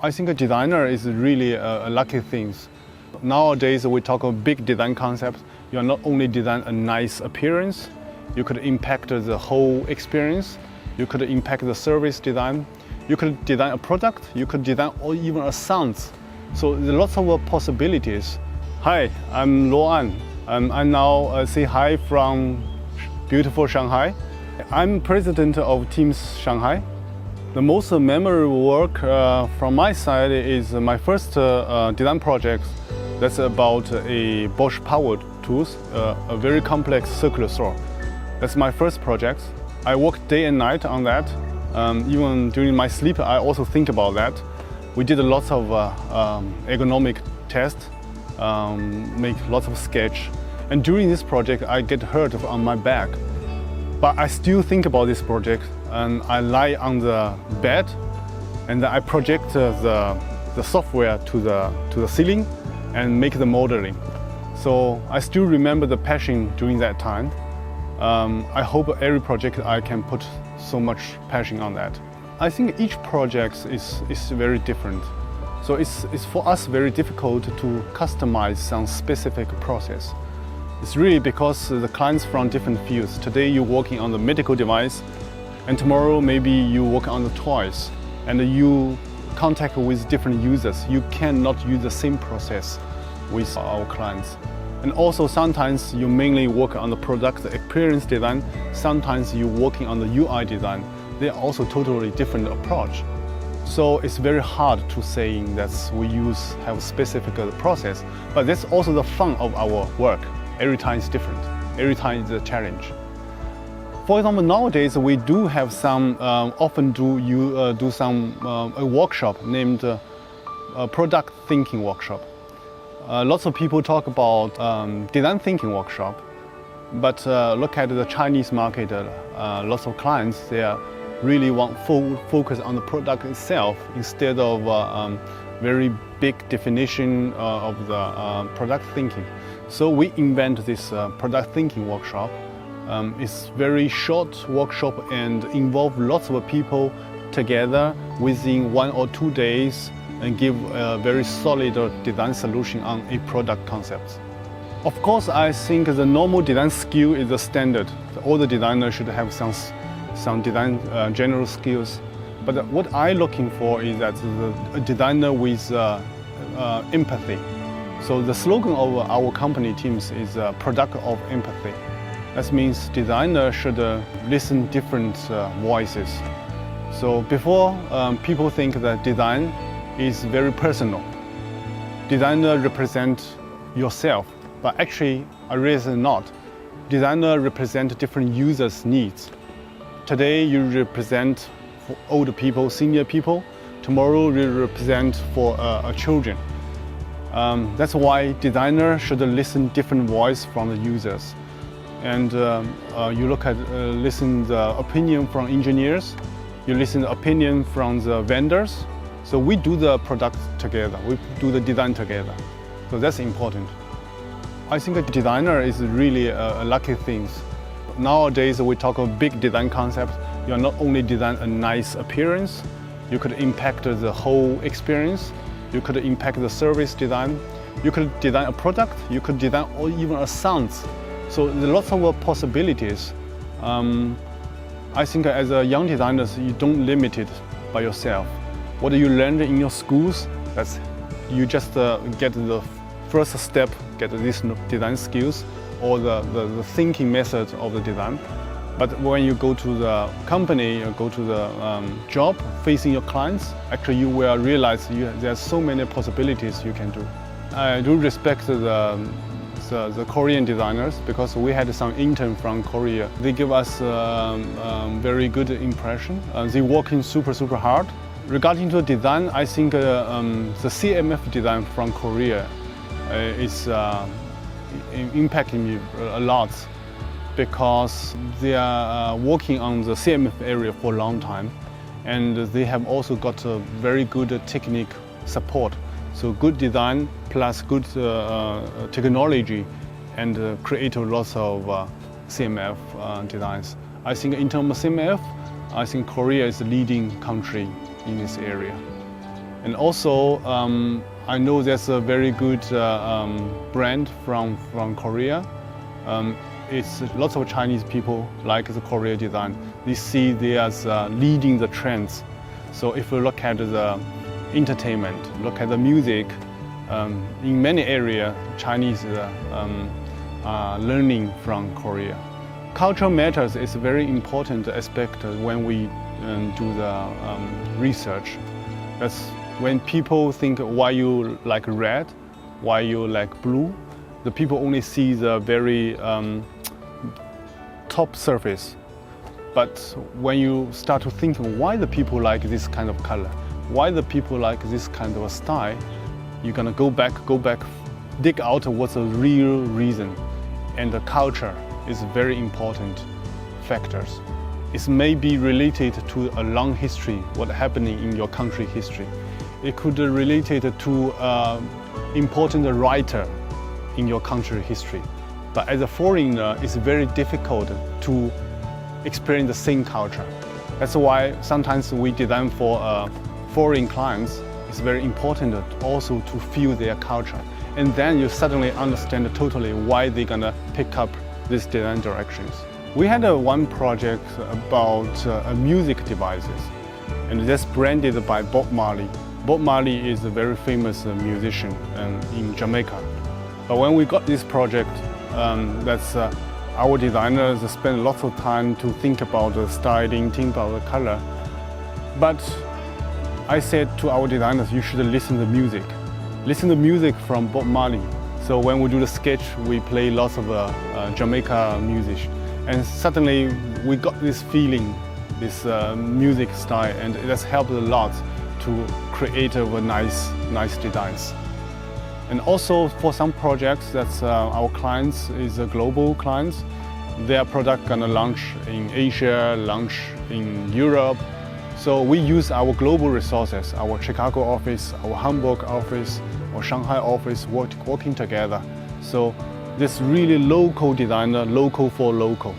I think a designer is really a, a lucky thing. Nowadays, we talk about big design concepts. You are not only design a nice appearance, you could impact the whole experience. You could impact the service design. You could design a product. You could design or even a sounds. So there's lots of possibilities. Hi, I'm Luo An. Um, I now uh, say hi from beautiful Shanghai. I'm president of Teams Shanghai. The most memorable work uh, from my side is my first uh, uh, design project. That's about a Bosch Power Tools, uh, a very complex circular saw. That's my first project. I worked day and night on that. Um, even during my sleep, I also think about that. We did lots of uh, um, ergonomic tests, um, make lots of sketch. And during this project, I get hurt on my back. But I still think about this project and I lie on the bed and I project uh, the, the software to the, to the ceiling and make the modeling. So I still remember the passion during that time. Um, I hope every project I can put so much passion on that. I think each project is, is very different. So it's, it's for us very difficult to customize some specific process. It's really because the clients from different fields. Today you're working on the medical device, and tomorrow maybe you work on the toys, and you contact with different users. You cannot use the same process with our clients. And also sometimes you mainly work on the product experience design, sometimes you're working on the UI design. They're also totally different approach. So it's very hard to say that we use have a specific process, but that's also the fun of our work. Every time is different. Every time is a challenge. For example, nowadays we do have some, um, often do you uh, do some uh, a workshop named uh, product thinking workshop. Uh, lots of people talk about um, design thinking workshop, but uh, look at the Chinese market. Uh, lots of clients they really want full focus on the product itself instead of um, very big definition of the product thinking. So we invent this product thinking workshop um, it's very short workshop and involve lots of people together within one or two days and give a very solid design solution on a product concept. Of course, I think the normal design skill is the standard. All the designers should have some, some design uh, general skills. But what I'm looking for is that a designer with uh, uh, empathy. So the slogan of our company teams is uh, product of empathy. That means designer should uh, listen different uh, voices. So before um, people think that design is very personal. Designer represent yourself, but actually I realize not. Designer represent different users' needs. Today you represent for older people, senior people. Tomorrow you represent for uh, children. Um, that's why designer should listen different voice from the users. And um, uh, you look at uh, listen the opinion from engineers you listen the opinion from the vendors. So we do the product together we do the design together. So that's important. I think a designer is really a, a lucky thing. Nowadays we talk of big design concepts you are not only design a nice appearance you could impact the whole experience you could impact the service design you could design a product you could design or even a sounds so there's lots of possibilities. Um, I think as a young designer, you don't limit it by yourself. What do you learn in your schools, that's you just uh, get the first step, get these design skills or the, the, the, thinking method of the design. But when you go to the company, you go to the um, job facing your clients, actually you will realize you, there's so many possibilities you can do. I do respect the uh, the Korean designers because we had some intern from Korea. They give us um, um, very good impression. Uh, they working super, super hard. Regarding to design, I think uh, um, the CMF design from Korea uh, is uh, impacting me a lot because they are uh, working on the CMF area for a long time and they have also got a very good technique support so good design plus good uh, uh, technology and uh, create lots of CMF designs. I think in terms of CMF, I think Korea is the leading country in this area. And also, um, I know there's a very good uh, um, brand from, from Korea. Um, it's lots of Chinese people like the Korea design. They see they as uh, leading the trends. So if you look at the entertainment, look at the music, um, in many areas, Chinese uh, um, are learning from Korea. Cultural matters is a very important aspect when we um, do the um, research. That's when people think why you like red, why you like blue, the people only see the very um, top surface. But when you start to think why the people like this kind of color, why the people like this kind of style, you're gonna go back, go back, dig out what's the real reason. And the culture is very important factors. It may be related to a long history, what happening in your country history. It could be related to uh, important writer in your country history. But as a foreigner, it's very difficult to experience the same culture. That's why sometimes we design for uh, foreign clients. It's very important also to feel their culture. And then you suddenly understand totally why they're gonna pick up these design directions. We had uh, one project about uh, music devices, and that's branded by Bob Marley. Bob Marley is a very famous uh, musician um, in Jamaica. But when we got this project, um, that's uh, our designers spent lots of time to think about the styling, think about the color. But I said to our designers, you should listen to the music. Listen to music from Bob Marley. So when we do the sketch, we play lots of uh, uh, Jamaica music. And suddenly we got this feeling, this uh, music style, and it has helped a lot to create a nice, nice designs. And also for some projects that uh, our clients is a global clients, their product gonna launch in Asia, launch in Europe. So we use our global resources, our Chicago office, our Hamburg office, or Shanghai office work, working together. So this really local designer, local for local.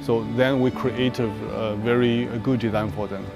So then we create a, a very good design for them.